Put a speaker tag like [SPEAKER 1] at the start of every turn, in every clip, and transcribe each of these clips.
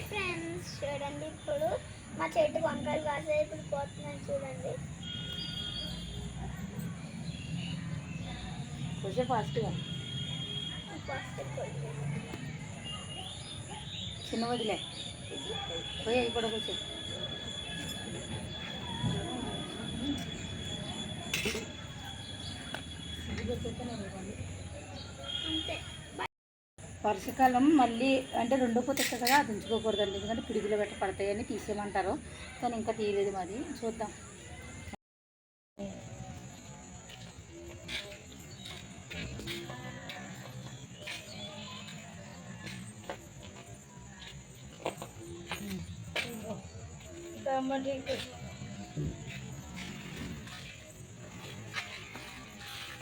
[SPEAKER 1] Hi friends చూడండి. ఇప్పుడు మా చెట్టు వంకాయలు కాసే ఇప్పుడు పోతున్నాను చూడండి.
[SPEAKER 2] కొంచెం ఫాస్ట్గా
[SPEAKER 1] ఫస్ట్
[SPEAKER 2] చిన్న వదిలే. పోయి కూడా కొంచెం
[SPEAKER 1] అంతే.
[SPEAKER 2] వర్షాకాలం మళ్ళీ అంటే రెండో పూత కదా అది ఉంచుకోకూడదండి ఎందుకంటే పిడుగులు పెట్ట పడతాయని తీసేయమంటారు. కానీ ఇంకా తీయలేదు మాది. చూద్దాం.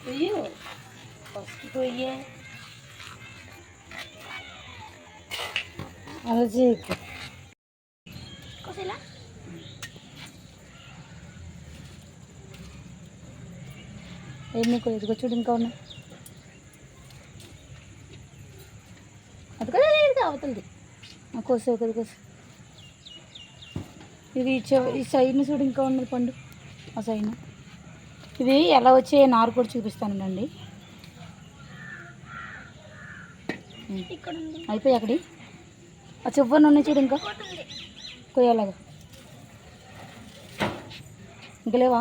[SPEAKER 2] పొయ్యి ఫస్ట్ పొయ్యే అలా చేయకు ఎన్ని ఇదిగో చూడు ఇంకా ఉన్నాయి. అది కదా లేదు అవతలది. కోసే ఒకది కోసే. ఇది చె- ఈ సైడ్ని చూడు ఇంకా ఉన్నది పండు. ఆ సైడ్ను ఇది ఎలా వచ్చే నారు కూడా చూపిస్తానండి
[SPEAKER 1] ఇక్కడ ఉంది.
[SPEAKER 2] అయిపోయి అక్కడి? ఆ చివరి ఉన్నాయి చూడు ఇంకా. కొయ్యాలగా. ఇంకా లేవా?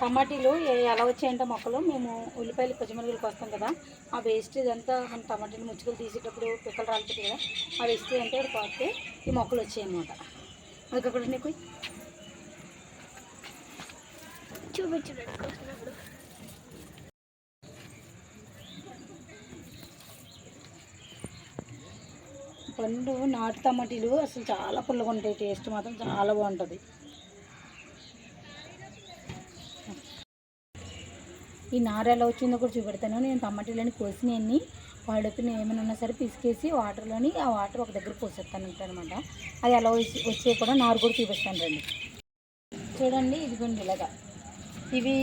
[SPEAKER 2] టమాటీలు ఎలా వచ్చాయంటే మొక్కలు మేము ఉల్లిపాయలు పచ్చిమిరపకాయలు కోస్తాం కదా ఆ వేస్ట్ ఇదంతా మన టమాటీలు ముచ్చుకలు తీసేటప్పుడు పిక్కలు రాలిపోతుంది కదా ఆ వేస్ట్ అంటే ఇక్కడ కోస్తే ఈ మొక్కలు వచ్చాయి అన్నమాట నీకు.
[SPEAKER 1] చూపించు
[SPEAKER 2] పండు నాటు టమాటీలు అసలు చాలా పుల్లగా ఉంటాయి టేస్ట్ మాత్రం చాలా బాగుంటుంది. ఈ నార ఎలా వచ్చిందో కూడా చూపెడతాను. నేను టమాటీలని కోసినవన్నీ వాడిపోయిన ఏమైనా ఉన్నా సరే పిసికేసి వాటర్లోని ఆ వాటర్ ఒక దగ్గర పోసేస్తాను అనమాట అది ఎలా వచ్చి వచ్చే కూడా నారు కూడా చూపిస్తాను రండి. చూడండి ఇదిగోండి ఇలాగా. ఇవి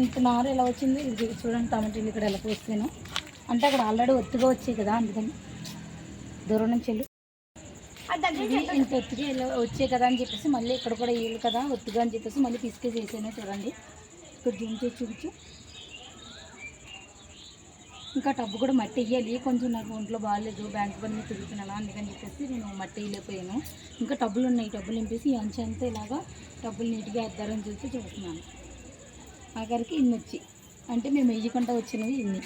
[SPEAKER 2] ఇంత నారు ఎలా వచ్చిందో ఇది చూడండి టమాటీలు ఇక్కడ ఎలా పోస్తాను అంటే అక్కడ ఆల్రెడీ ఒత్తుగా వచ్చాయి కదా అందుకని దూరం నుంచి వెళ్ళి. ఇంత ఒత్తిగా ఇలా వచ్చాయి కదా అని చెప్పేసి మళ్ళీ ఇక్కడ కూడా వేయాలి కదా ఒత్తిగా అని చెప్పేసి మళ్ళీ తీసుకేసి వేసాను చూడండి. ఇక్కడ జూమ్ చేసి చూపించు. ఇంకా టబ్బు కూడా మట్టి వేయాలి కొంచెం నాకు ఒంట్లో బాగాలేదు బ్యాంక్ పని మీద తిరుగుతున్నాను అందుకని చెప్పేసి నేను మట్టి వేయలేకపోయాను ఇంకా టబ్బులు ఉన్నాయి టబ్బులు నింపేసి ఈ అంచు అంతా ఇలాగా టబ్బులు నీట్గా వేద్దారని చూసి చూస్తున్నాను. ఆఖరికి ఇన్ని వచ్చి అంటే మేము వెయ్యకుండా వచ్చినవి ఇన్ని.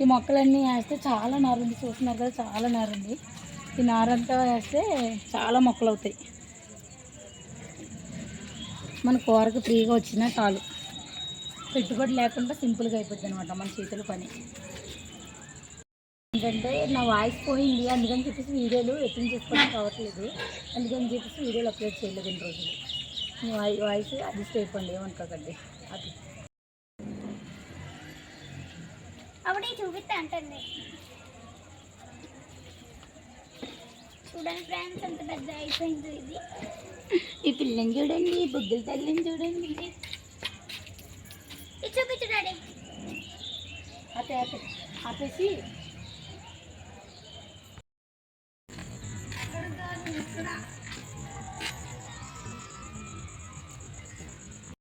[SPEAKER 2] ఈ మొక్కలన్నీ వేస్తే చాలా నారుంది. చూస్తున్నారు కదా చాలా నారుంది. ఈ నారంతా వేస్తే చాలా మొక్కలు అవుతాయి. మన కూరకు ఫ్రీగా వచ్చిన చాలు. పెట్టుబడి లేకుండా సింపుల్గా అయిపోద్ది అనమాట మన చేతుల పని. ఏంటంటే నా వాయిస్ పోయింది అందుకని చెప్పేసి వీడియోలు ఎట్టింగ్ చేసుకోవడానికి అవ్వట్లేదు అందుకని చెప్పేసి వీడియోలు అప్లోడ్ చేయలేదు ఇన్ని రోజులు. మీ వాయి వాయిస్ అడ్జస్ట్ అయిపోండి ఏమనుకోకండి అది.
[SPEAKER 1] అప్పుడు చూపిస్తా అంటుంది చూడండి ఫ్రెండ్స్ అంత పెద్ద అయిపోయింది ఇది.
[SPEAKER 2] ఈ పిల్లని చూడండి బుద్ధుల తల్లిని చూడండి.
[SPEAKER 1] ఇది చూపించు
[SPEAKER 2] ఆపేసి. ఇక్కడ.